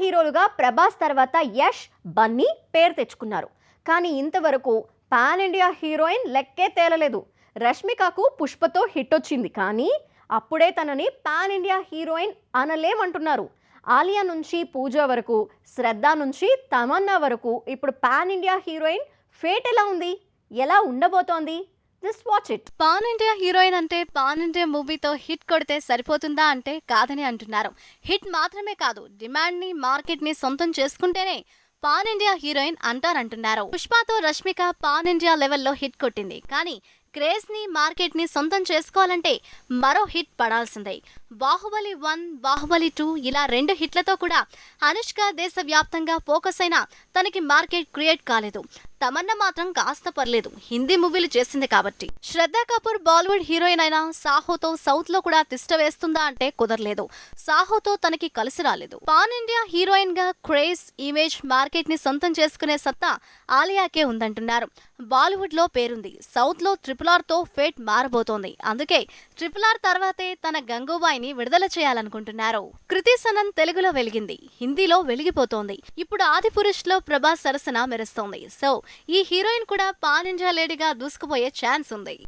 హీరోలుగా ప్రభాస్ తర్వాత యష్ బన్నీ పేరు తెచ్చుకున్నారు. కానీ ఇంతవరకు పాన్ ఇండియా హీరోయిన్ లెక్కే తేలలేదు. రష్మికకు పుష్పతో హిట్ వచ్చింది. కానీ అప్పుడే తనని పాన్ ఇండియా హీరోయిన్ అనలేమంటున్నారు. ఆలియా నుంచి పూజ వరకు శ్రద్ధ నుంచి తమన్నా వరకు ఇప్పుడు పాన్ ఇండియా హీరోయిన్ ఫేట్ ఎలా ఉంది? ఎలా ఉండబోతోంది? Just watch it. Pan India heroine అంటే పాన్ ఇండియా మూవీతో హిట్ కొడితే సరిపోతుందా అంటే కాదని అంటున్నారు. హిట్ మాత్రమే కాదు డిమాండ్ని మార్కెట్ని సొంతం చేసుకుంటేనే పాన్ ఇండియా హీరోయిన్ అంటారంటున్నారు. పుష్పతో రష్మిక పాన్ ఇండియా లెవెల్లో హిట్ కొట్టింది. కానీ క్రేజ్ని మార్కెట్ని సొంతం చేసుకోవాలంటే మరో హిట్ పడాల్సిందే. బాహుబలి వన్ బాహుబలి టూ ఇలా రెండు హిట్లతో కూడా అనుష్క దేశవ్యాప్తంగా ఫోకస్ అయినా తనకి మార్కెట్ క్రియేట్ కాలేదు. తమన్నా మాత్రం కాస్త పర్లేదు. హిందీ మూవీలు చేసింది కాబట్టి. శ్రద్ధా కపూర్ బాలీవుడ్ హీరోయిన్ అయిన సాహోతో సౌత్లో కూడా తిష్ట వేస్తుందా అంటే కుదరలేదు. సాహోతో తనకి కలిసి రాలేదు. పాన్ ఇండియా హీరోయిన్గా క్రేజ్ ఇమేజ్ మార్కెట్ని సొంతం చేసుకునే సత్తా ఆలియాకే ఉందంటున్నారు. బాలీవుడ్లో పేరుంది. సౌత్లో ట్రిపుల్ ట్రిపుల్ ఆర్తో ఫేట్ మారబోతోంది. అందుకే ట్రిపుల్ ఆర్ తర్వాతే తన గంగూబాయిని విడుదల చేయాలనుకుంటున్నారు. కృతి సనన్ తెలుగులో వెలిగింది. హిందీలో వెలిగిపోతోంది. ఇప్పుడు ఆది లో ప్రభాస్ సరసన మెరుస్తోంది. సో ఈ హీరోయిన్ కూడా పాన్ ఇండియా లేడీగా దూసుకుపోయే ఛాన్స్ ఉంది.